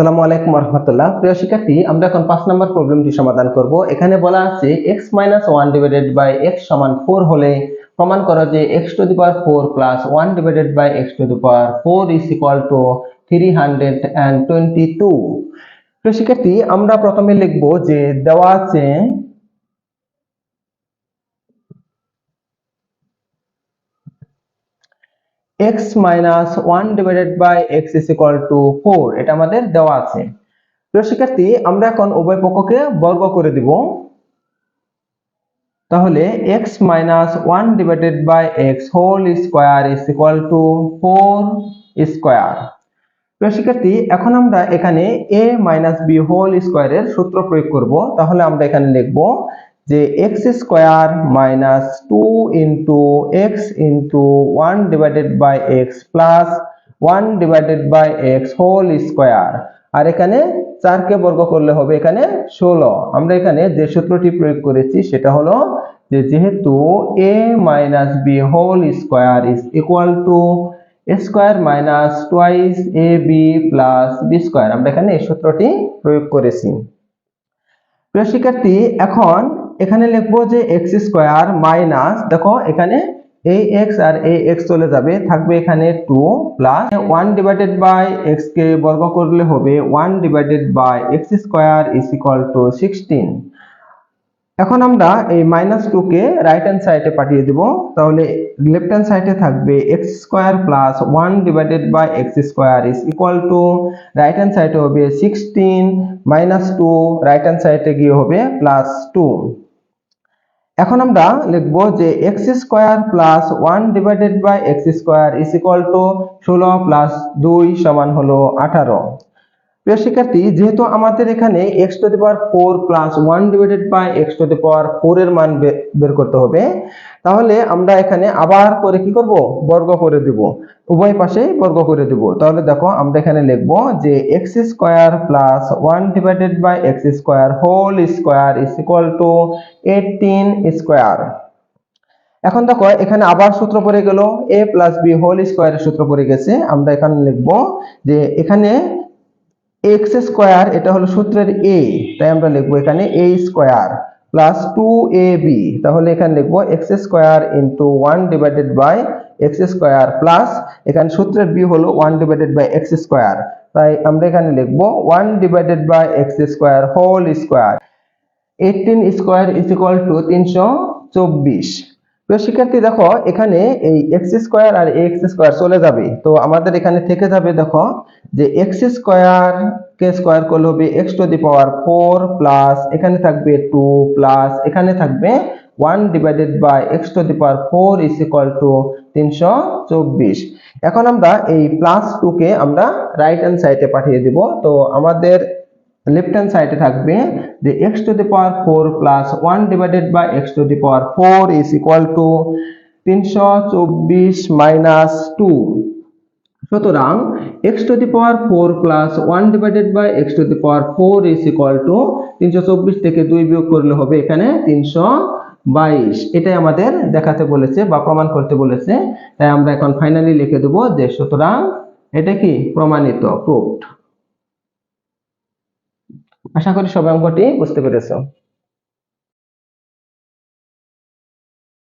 সালামু আলাইকুম রহমতুল্লাহ। প্রিয় শিক্ষার্থী, আমরা এখন পাঁচ নম্বর প্রবলেমটি সমাধান করব। এখানে বলা আছে X minus one divided by X সমান ফোর হলে প্রমাণ করো যে X to the power four plus one divided by X to the power four is equal to three hundred and twenty two প্রিয় শিক্ষার্থী, আমরা প্রথমে লিখব যে দেওয়া আছে X minus one divided by X is equal to four এটা আমাদের দেওয়া আছে। প্রিয় শিক্ষার্থী, আমরা এখন উভয় পক্ষকে বর্গ করে দিব। তাহলে X minus one divided by X whole square is equal to four square প্রিয় শিক্ষার্থী, এখন আমরা এখানে এ মাইনাস বি হোল স্কোয়ারের সূত্র প্রয়োগ করব। তাহলে আমরা এখানে লিখব যে X square minus two into X into one divided by X plus one divided by X whole square আর এখানে চারকে বর্গ করলে হবে এখানে ষোলো। আমরা এখানে যে সূত্রটি প্রয়োগ করেছি, সেটা হলো যে যেহেতু A minus B whole square is equal to square minus twice A B plus B square আমরা এখানে এই সূত্রটি প্রয়োগ করেছি। প্রিয় শিক্ষার্থী, এখন এখানে লিখব যে এক্স স্কোয়ার মাইনাস দেখো এখানে এই এক্স আর এই এক্স চলে যাবে, থাকবে এখানে two plus one divided by X কে বর্গ করলে হবে one divided by X square is equal to sixteen এখন আমরা এই মাইনাস টু কে রাইট হ্যান্ড সাইডে পাঠিয়ে দিব, তাহলে লেফট হ্যান্ড সাইডে থাকবে X square plus one divided by X square is equal to right hand সাইডে হবে sixteen minus two right hand সাইডে গিয়ে হবে প্লাস টু এখন আমরা লিখব যে X square plus one divided by X square is equal to ষোলো প্লাস দুই সমান হলো আঠারো। প্রিয় শিক্ষার্থী, যেহেতু আমাদের এখানে X to the power four plus one divided by X to the power four এর মান বের করতে হবে, তাহলে আমরা এখানে আবার করে কি করব? বর্গ করে দিব। উভয় পাশে বর্গ করে দিব। তাহলে দেখো, আমরা এখানে লিখব যে X square plus one divided by X square whole square is equal to eighteen square এখন দেখো, এখানে আবার সূত্র পড়ে গেল। এ প্লাস বি হোল স্কোয়ারের সূত্র পড়ে গেছে। আমরা এখানে লিখব যে এখানে এক্স স্কোয়ার এটা হলো সূত্রের এ তাই আমরা লিখব এখানে A square plus two A B তাহলে এখানে লিখব X square into one divided by X square plus এখানে সূত্রের বি হলো one divided by X square তাই আমরা এখানে লিখব one divided by X square whole square eighteen square is equal to তিনশো চব্বিশ। প্রিয় শিক্ষার্থী, দেখো, এখানে এই এক্স স্কোয়ার আর এক্স স্কোয়ার চলে যাবে। তো আমাদের এখানে থেকে যাবে, দেখো, যে এক্স স্কোয়ার কে স্কোয়ার করলে হবে X to the power four plus এখানে থাকবে টু প্লাস এখানে থাকবে one divided by X to the power four is equal to তিনশো চব্বিশ। এখন আমরা এই প্লাস টু কে আমরা রাইট হ্যান্ড সাইডে পাঠিয়ে দিব। তো আমাদের লেফট হ্যান্ড সাইডে থাকবে যে X to the power four plus one divided by X to the power four is equal to তিনশো চব্বিশ মাইনাস টু সুতরাং X to the power four plus one divided by X to the power four is equal to তিনশো চব্বিশ থেকে দুই বিয়োগ করলে হবে এখানে তিনশো বাইশ। এটাই আমাদের দেখাতে বলেছে বা প্রমাণ করতে বলেছে। তাই আমরা এখন ফাইনালি লিখে দেবো যে সুতরাং এটা কি? প্রমাণিত প্রুফড আশা করি সবাই অঙ্কটি বুঝতে পেরেছ।